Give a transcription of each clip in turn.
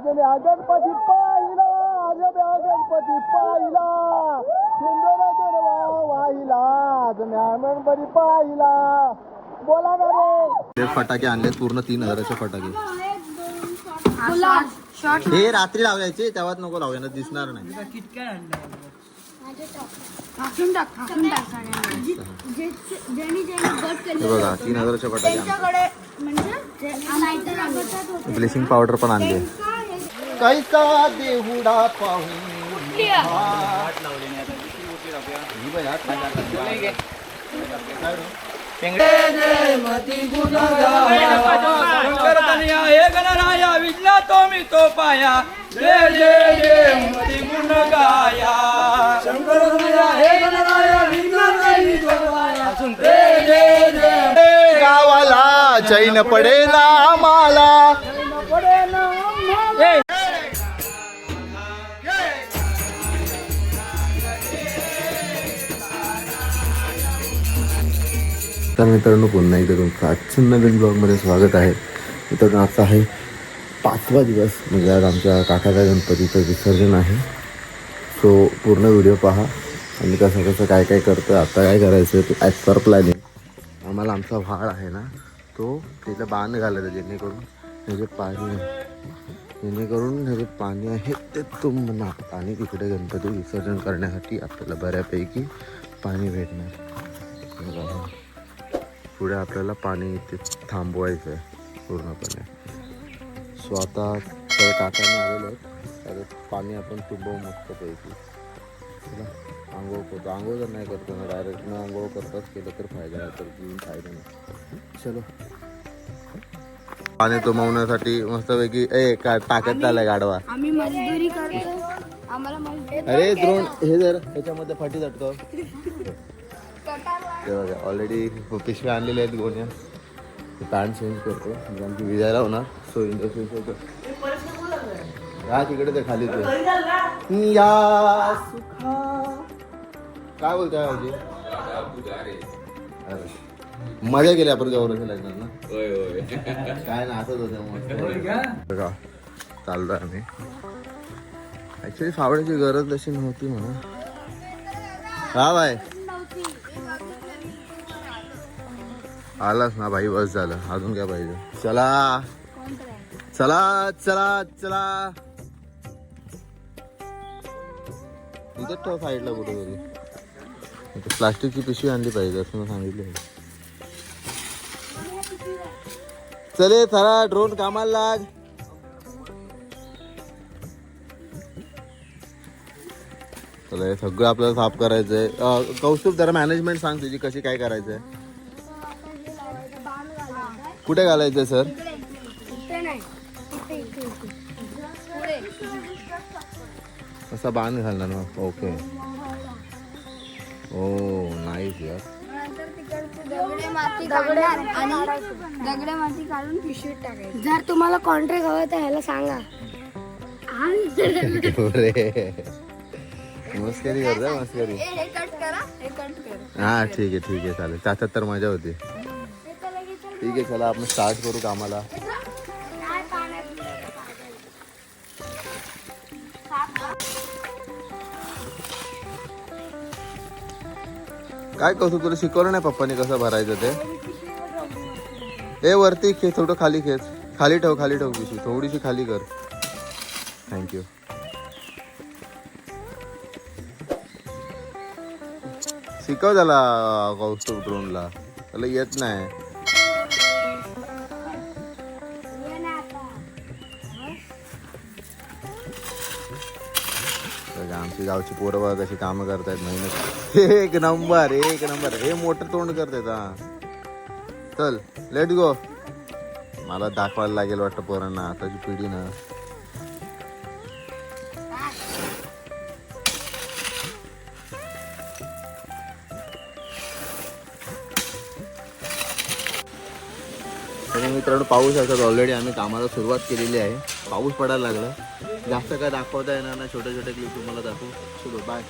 आज म्या गणपती पाहिला आज म्या गणपती पाहिला. सुंदर दुर्वा वाहिला आज म्या गणपती पाहिला. बोला ना रे. फटाके आणले पूर्ण तीन हजाराचे फटाके. हे रात्री लावायचे तेव्हाच नको लावूया ना दिसणार नाही. हे बघा तीन हजाराचे फटाके म्हणजे. ब्लिचिंग पावडर पण आणली कैसा देहुडा पाहून हे। गणराया विजला तो मी तो पाया. जय जय जय मती गुण गाया शंकरतनया हे गणराया विजला तो पाया. जय जय जय गावाला चैन पडे ना आम्हाला. नमस्कार मित्रांनो पुन्हा एकदा तुमचं आजच्या नवीन ब्लॉगमध्ये स्वागत आहे. मित्रांनो आता आहे पाचवा दिवस म्हणजे आज आमच्या काकाच्या गणपतीचं विसर्जन आहे. सो पूर्ण व्हिडिओ पहा. आणि कसं कसं काय काय करतं आता काय करायचं ते ॲज पर प्लॅनिंग आम्हाला आमचा व्हाळ आहे ना तो तिथं बांध घालायचा जेणेकरून हे जे पाणी जेणेकरून हे जे पाणी आहे ते तुंबणार. आणि तिकडे गणपती विसर्जन करण्यासाठी आपल्याला बऱ्यापैकी पाणी भेटणार. पुढे आपल्याला इथे थांबवायचं आहे पूर्णपणे. सो आता सगळे काकांनी आलेले आहेत. तर पाणी आपण तुंबवू मस्तपैकी आंघोळ करतो. आंघोळ जर नाही करतो ना डायरेक्ट न आंघोळ करताच केलं तर फायदा आहे तर घेऊन फायदा नाही. चलो. पाणी तुंबवण्यासाठी मस्तपैकी ए का टाकत आलाय गाडवा आम्ही मजदुरी करतो आम्हाला मजदुरी अरे द्रोण हे जर ह्याच्यामध्ये फाटी जातो ते बघा ऑलरेडी पिशव्या आणलेल्या आहेत गोण्या पॅन्ट चेंज करतो. म्हणजे आमची विजायला होणार. सो इंडस्ट्री हा तिकडे ते खाली ते. या काय बोलताय माझी अरे. मजा केली आपण गौरवच्या लग्नात ना. काय ना असंच होतं मस्त बघा चाललोय आम्ही. ऍक्च्युली फावड्याची गरज तशी नव्हती म्हणा. हा बाय. आलास ना भाई बस झालं. अजून काय पाहिजे? चला. चला चला चला. इथं ठेव साईडला कुठे तरी. प्लास्टिकची पिशवी आणली पाहिजे असं सांगितलं. चले चला ड्रोन कामाला लाग. चला हे सगळं आपल्याला साफ करायचंय. कौशल कौस्तुभ जरा मॅनेजमेंट सांग तुझी कशी काय करायचंय. कुठे घालायचं सर? नाही असा बांध घालणार ना ओके. ओ नाईस यार. दगडे माती आणि दगडे माती काढून पिशवीत टाकायची. जर तुम्हाला कॉन्ट्रॅक्ट हवं तर ह्याला सांगा. मस्करी करता मस्करी. हा ठीक आहे ठीक आहे चालेल. त्याच्यात तर मजा होती. ठीक आहे चला आपण स्टार्ट करू कामाला. काय कसं तुला शिकवलं नाही पप्पाने कसं भरायचं ते? ए वरती खेच थोडं खाली खेच. खाली ठेव खाली ठेव पिशवी. थोडीशी खाली कर. थँक्यू शिकव त्याला कौस्तुभ ड्रोनला त्याला येत नाही. आमची गावची पोरं बघा कशी कामं करतायत मेहनत. एक नंबर एक नंबर. हे मोठं तोंड करतायत हा. चल लेट गो मला दाखवायला लागेल वाटतं पोरांना आताची पिढी ना. मित्रांनो पाऊस असतात ऑलरेडी आम्ही कामाला सुरुवात केलेली आहे. पाऊस पडायला लागला. जास्त काय दाखवता येणार ना छोटे छोटे क्लिप तुम्हाला दाखवू. चलो बाय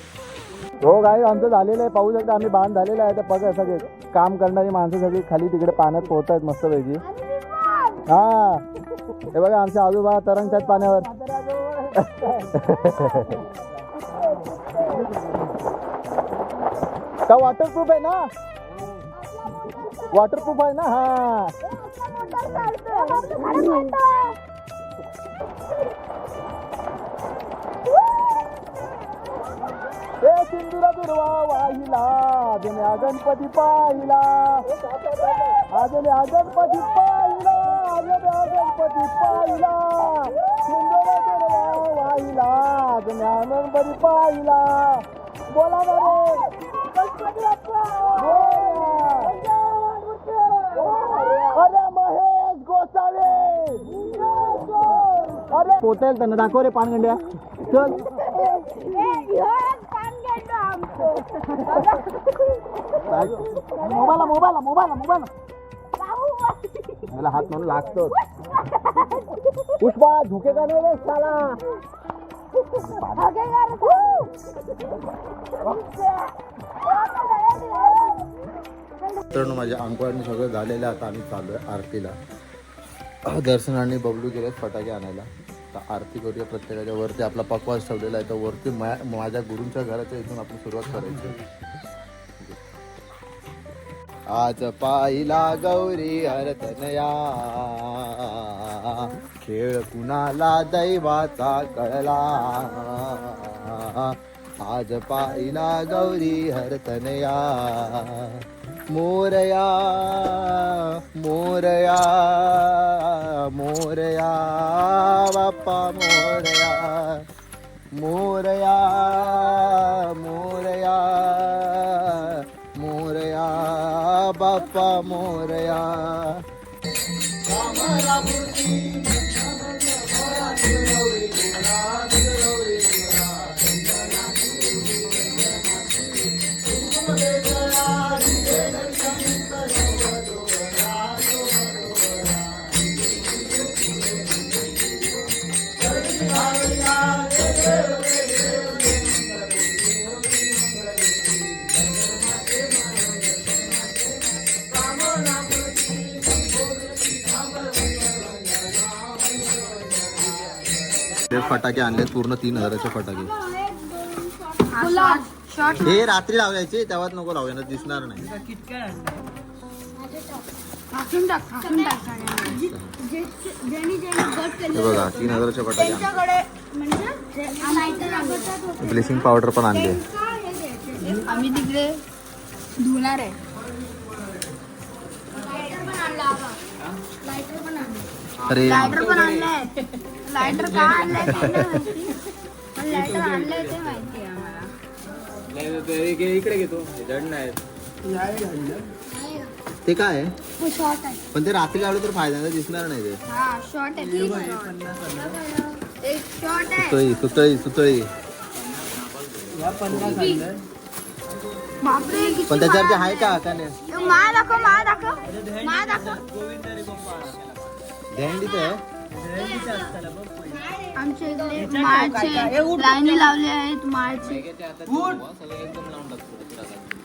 हो काय आमचं झालेलं आहे. पाहू शकता आम्ही बांध झालेला आहे. तर बघा सगळे काम करणारी माणसं सगळी खाली तिकडे पाण्यात पोहत आहेत मस्तपैकी. हा. हे बघा आमच्या आजोबा तरंगतात पाण्यावर. का वॉटरप्रूफ आहे ना? वॉटरप्रूफ आहे ना? हा. सिंदुरा दुर्वा वाहिला. अजून गणपती पाहिला. अजून गणपती पाहिला. गणपती पाहिला. सिंदुरा दुर्वा वाहिला. गणपती पाहिला. बोला गणपती अरे महेश गोसावे. त्यांना दाखव रे पानगंड्या. चल. मोबाईल मोबाईल मोबाईल मोबाईल मला हात म्हणून लागतो पुष्पा झुके का नाही साला मित्रांनो माझ्या अंकुरांनी सगळं झालेलं आता आम्ही चालू आहे आरतीला. दर्शन आणि बबलू गेले फटाके आणायला. तर आरती करूया प्रत्येकाच्या वरती आपला पकवास ठेवलेला आहे तर वरती मा- माझ्या गुरूंच्या घराच्या इथून आपण सुरुवात करायची. आज पाहिला गौरी हरतनया. खेळ कुणाला दैवाचा कळला. आज पाहिला गौरी हरतनया. मोरया मोरया मोरया बाप्पा मोरया मोरया मोरया मोरया बाप्पा मोरया। ते फटाके आणले पूर्ण तीन हजाराचे फटाके हे रात्री लावायचे तेव्हाच नको लावूया ना दिसणार नाही हे बघा तीन हजाराचे फटाके म्हणजे. ब्लिचिंग पावडर पण आणले हे. आम्ही तिकडे धुणार आहे लायटर पण आणला आबा. लायटर पण आणलं अरे लायटर पण आणलंय लायटर का आणलंय ते नाही माहिती? पण लायटर आणलंय ते माहिती आहे आम्हाला. इकडे घेतो जड नाही. ते काय आहे? हो शॉर्ट आहे. पण ते रात्री लावलं तर फायदा नाही दिसणार नाही ते. हा शॉर्ट आहे ती एक शॉर्ट आहे. सुतळी सुतळी सुतळी. बापरे किती पण त्याच्यावरती महाग आहे का का नाही आहे. मा दाखव. मा दाखव. मा दाखव दहंडीच आहे आमच्या इकडे माळचे लाईनी लावले आहेत माळचे.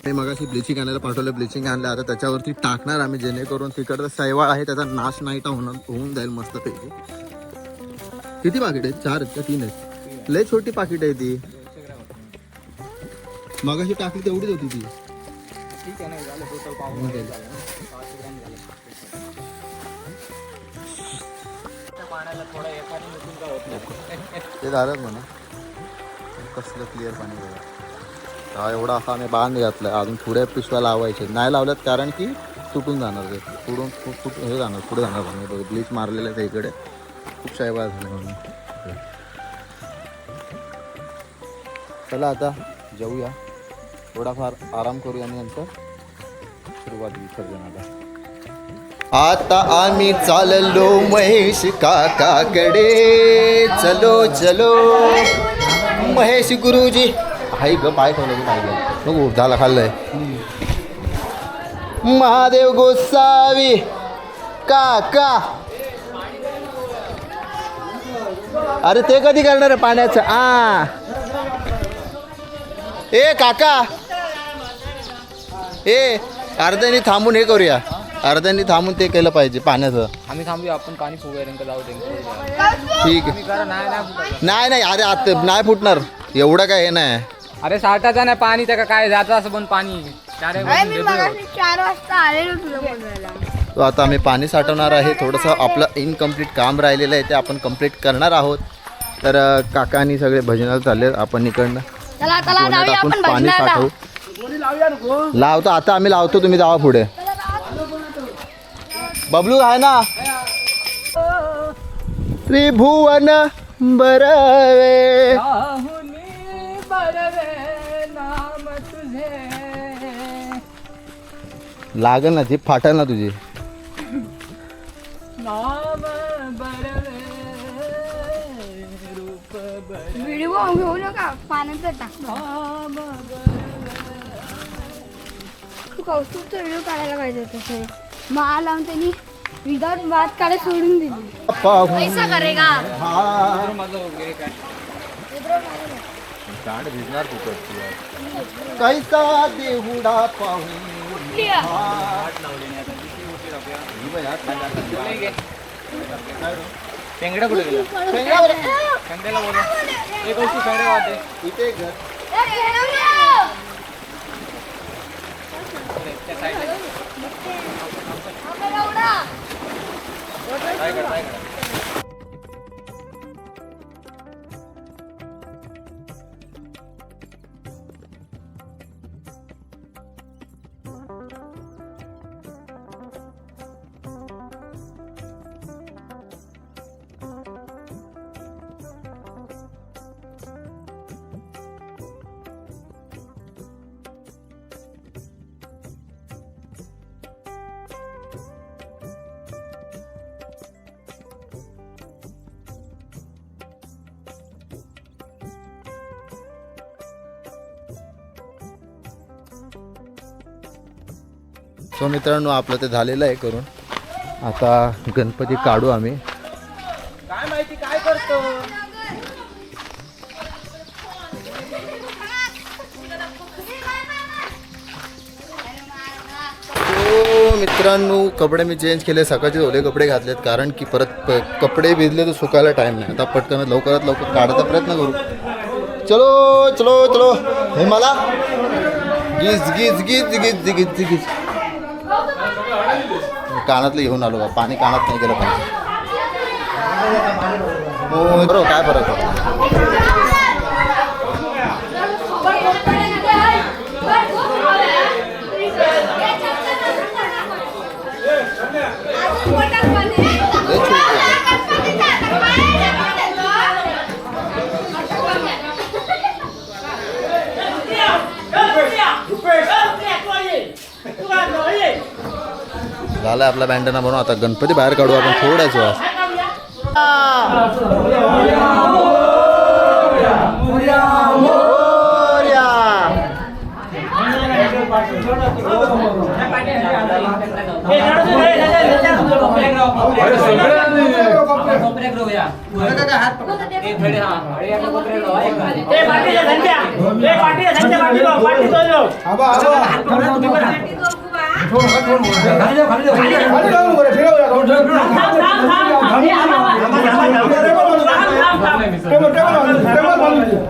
मी मगाशी ब्लिचिंग आणायला पाठवलं ब्लिचिंग आणलं. आता त्याच्यावरती टाकणार आम्ही जेणेकरून तिकडचा सैवाळ आहे त्याचा नाश नाही का होणार होऊन जाईल मस्त पैकी किती पाकिट आहेत? चार आहेत का तीन आहेत? लय छोटी पाकिट आहे ती. मगाशी टाकली तेवढीच होती ती. ते झालंच म्हणा. कसलं क्लिअर पाणी बघा हा एवढा असा आम्ही बांध घातला अजून पुढे पिशव्या लावायचे. नाही लावल्यात कारण की तुटून जाणार ते. तुटून तुट हे जाणार पुढे जाणार पाणी. ब्लीच मारलेलं आहे इकडे. खूप शायबा झाले म्हणून. चला आता जाऊया थोडाफार आराम करूया आणि नंतर सुरुवात विसर्जनाला. आता आम्ही चाललो महेश काकाकडे. चलो चलो. महेश गुरुजी. हाय ग पाय ठेवलं पाय नको झाला खाल्लंय. महादेव गोसावी. काका. अरे ते कधी करणार आहे पाण्याचं? आ. ए काका. ए अर्ध्यानी थांबून हे करूया. अर्ध्यानी थांबून ते केलं पाहिजे पाण्याचं. आम्ही थांबूया आपण पाणी फुगूया जाऊ दे ठीक आहे. नाही नाही फुटत. नाही नाही अरे आता नाही फुटणार. एवढं काय हे नाही. अरे साठाचा नाही पाणी त्या काय जातं असं पण पाणी. चार अरे वाजून मी देतो. मगाशी चार वाजता आलेलो तुला बोलवायला. तो आता आम्ही पाणी साठवणार आहे. थोडंसं आपलं इनकम्प्लीट काम राहिलेलं आहे ते आपण कंप्लीट करणार आहोत. तर अं, काकांनी सगळे भजनाला चालले आपण इकडनं चला चला कोण्यात जाऊया आपण आपण पाणी भजनाला. साठवू. लावतो आता आम्ही लावतो तुम्ही जावा पुढे. बबलू आहे ना? त्रिभुवन बरवे. लागल ना जीप फाटल ना तुझी. व्हिडिओ घेऊ नका पाण्याचा टाक. नाम तू कौस्तुभचा व्हिडिओ काढायला पाहिजे तसे माळ लावून त्यांनी विदाउट बात काढे सोडून दिली पैसा करेगा दांड भिजणार कुठं कैसा देहुडा पाहून टेंगड्या कुठे गेला टेंगड्याला बोला एक वस्तू टेंगड्या इथे घर กันไปกัน सो मित्रांनो आपलं ते झालेलं आहे करून. आता गणपती काढू आम्ही. काय माहिती काय करतो? हो मित्रांनो कपडे मी चेंज केले सकाळचे ओले कपडे घातलेत कारण की परत कपडे भिजले तर सुकायला टाईम नाही. आता पटकन लवकरात लवकर काढायचा प्रयत्न करू. चलो चलो चलो. हे मला. गीज गीज गीज गीज गीज गीज. कानातलं घेऊन आलो बा. पाणी कानात नाही गेलं पाहिजे. हो बरोबर काय फरक आहे झालं आपला बँडना बनवू. आता गणपती बाहेर काढू आपण थोड्याच 갈려 갈려 갈려 가려고 그래 배워야 너 저기 그럼 다음 다음 다음 다음 예, 아마 와. 다음 다음 다음 빼면 빼면 빼면 빼면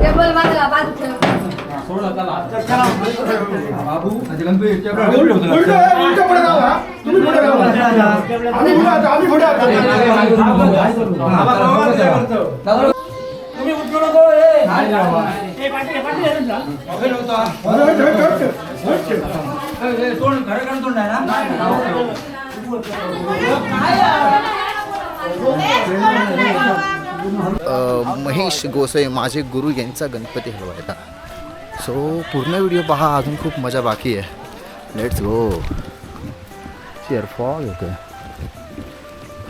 टेबल बाजूला बाजू ठेव उलट उलट पुढे जाऊ हा तुम्ही पुढे जाऊ आम्ही पुढे जातो आम्ही पुढे जातो तुम्ही उठलो नको महेश गोसाई माझे गुरु यांचा गणपती हलवायचा सो पूर्ण व्हिडिओ पहा अजून खूप मजा बाकी आहे. लेट्स गो शेअर फॉल येतोय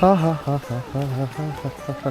हा हा हा हा हा हा हा हा हा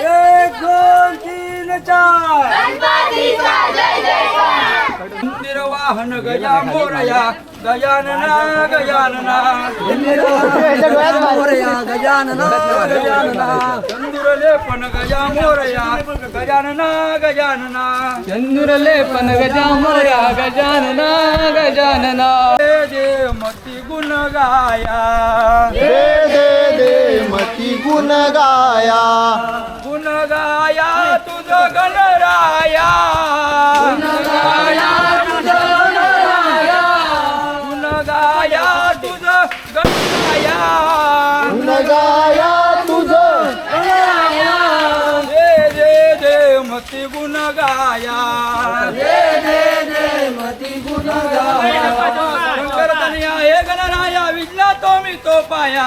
एक दोन तीन चार. मंदिर वाहन गजा मोरया गजानना गजानना. मोरया गजानना गजानना. लेपन गजा मोरया गजानना गजानना. चंदुर लेपन गजामोर्या गजानना गजानना. दे दे मती गुण गाया. दे दे दे मती गुण गाया गाया. गणराया। गुण गाया तुझ गाया दे दे दे मती गुण गाया दे दे दे मती गुण गाया शंकर तनया हे गणराया विजला तो मी तो पाया।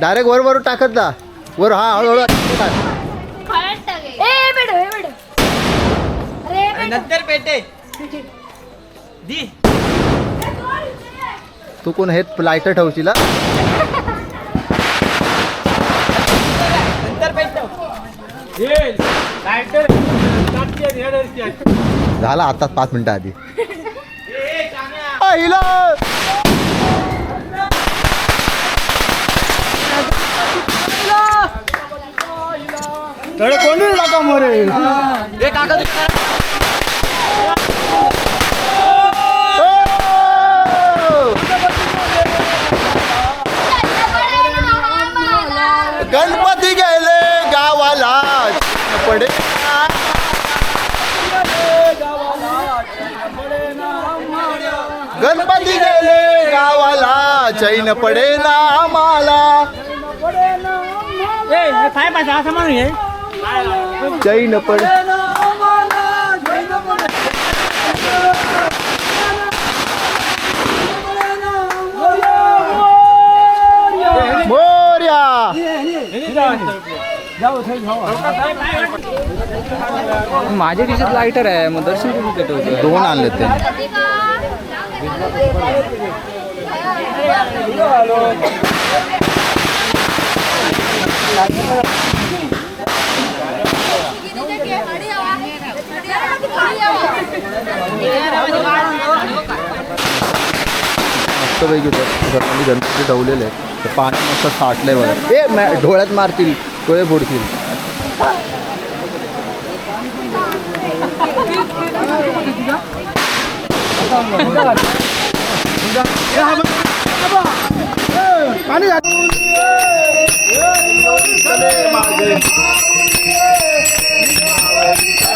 डायरेक्ट वर वर टाकत जा. वर हा हळूहळू टाक. ए बेड ए बेड. अरे बेड. नंतर पेटे. दी. तू कोण हे लाईटर ठेवशील हा? नंतर झाला आता पाच मिनिटं आधी. आईला कोणी टाका मरे? गणपती गेले गावाला. पडे गणपती गेले गावाला. चैन पडे ना आम्हाला. चैन पडे मोर्या. माझ्या खिशात लायटर आहे मग दर्शन कुठे पेटवतो दोन आणले ते. मस्तपैकी घरामध्ये गणपती ठेवलेले आहेत. ते पाणी मस्त साठलंय बघा. ए मॅ डोळ्यात मारतील डोळे फोडतील.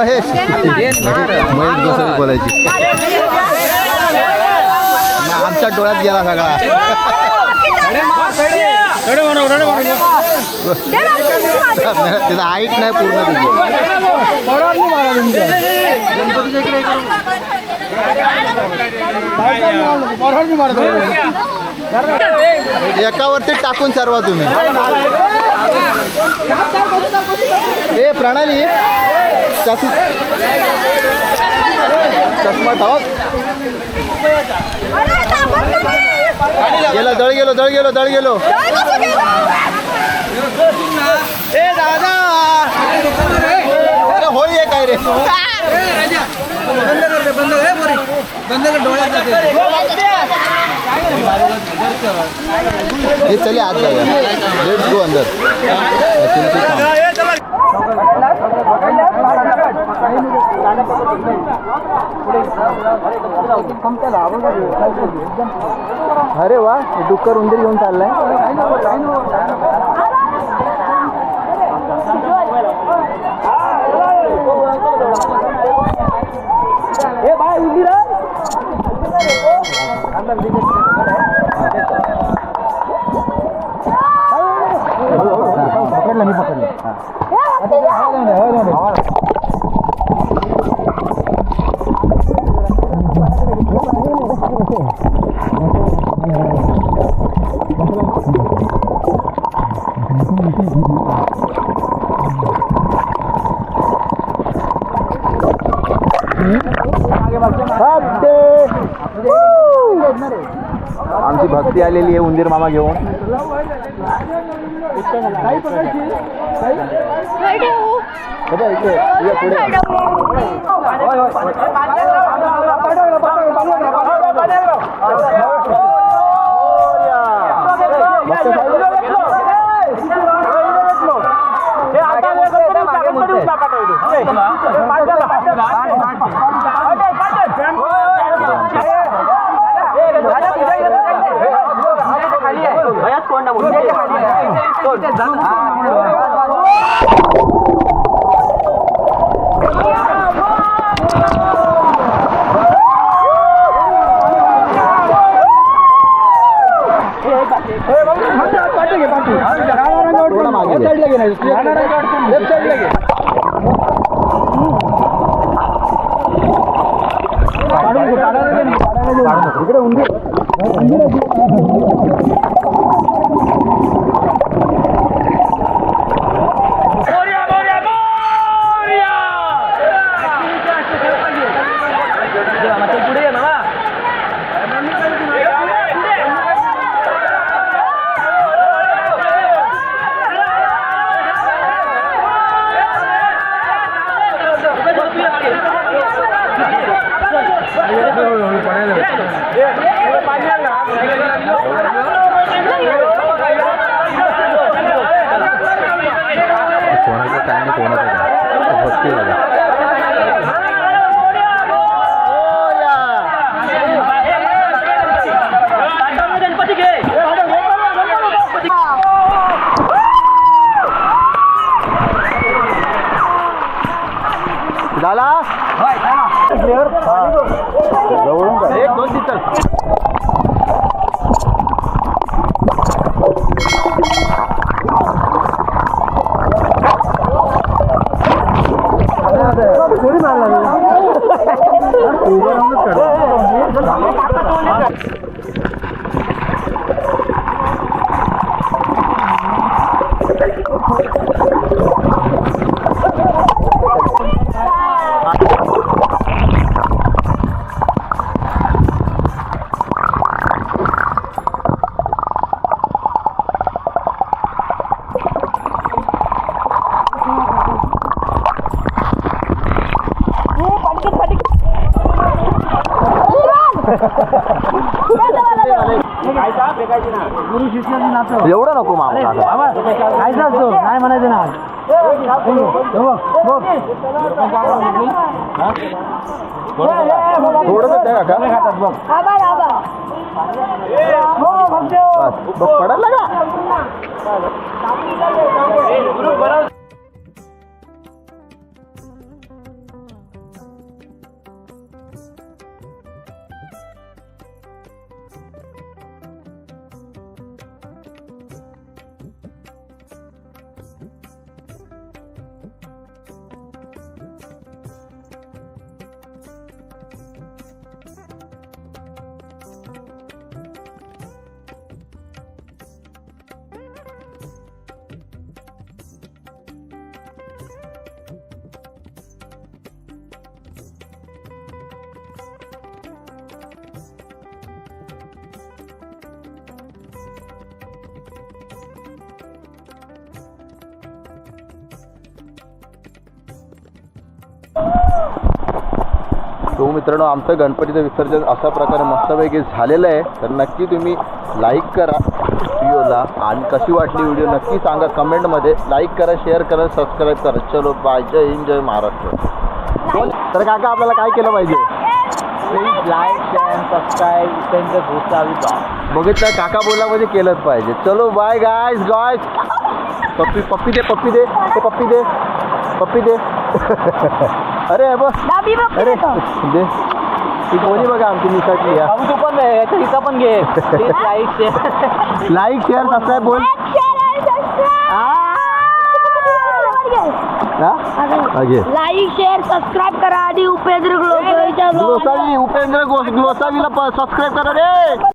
महेश. महेश बोलायची आमच्या डोळ्यात गेला सगळा. त्याचा हाईट नाही पूर्ण तुझी एकावरती टाकून सर्व तुम्ही. ए प्रणाली. चष्मा चष्मा ठाक गेलो दळ गेलो दळ गेलो दळ गेलो. ए दादा. अरे होळी आहे काय रे? ये चले आत जाऊया. लेट्स गो अंदर अरे वा डुक्कर उंदीर घेऊन चाललाय. पकडलं मी पकडलं आमची भक्ती आलेली आहे उंदीर मामा घेऊन. बघा इथे, ये पुढे. थोडं मागे घे. इकडे उंदीर कोणाचं काय नाही कोणाचं काय भक्ती बघा. थोडं द्या काका बघ पडायला का तो मित्रांनो आमचं गणपतीचं विसर्जन अशा प्रकारे मस्तपैकी झालेलं आहे. तर नक्की तुम्ही लाईक करा व्हिडिओला. आणि कशी वाटली व्हिडिओ नक्की सांगा कमेंटमध्ये लाईक करा शेअर करा सबस्क्राईब करा. चलो बाय जय हिंद जय महाराष्ट्र. तर काका आपल्याला काय केलं पाहिजे? बघितलं काका बोला म्हणजे केलंच पाहिजे. चलो बाय गायज गायज पप्पी पप्पी दे पप्पी दे. ते पप्पी दे पप्पी दे. अरे हे बघ अरे दे. ती कोणी बघा आमची निसटली या तू पण इथं पण घे. Like share like share subscribe बोल. Like share subscribe. करा. आधी उपेंद्र ग्लोसावी उपेंद्र ग्लोसावीला सबस्क्राईब करा रे.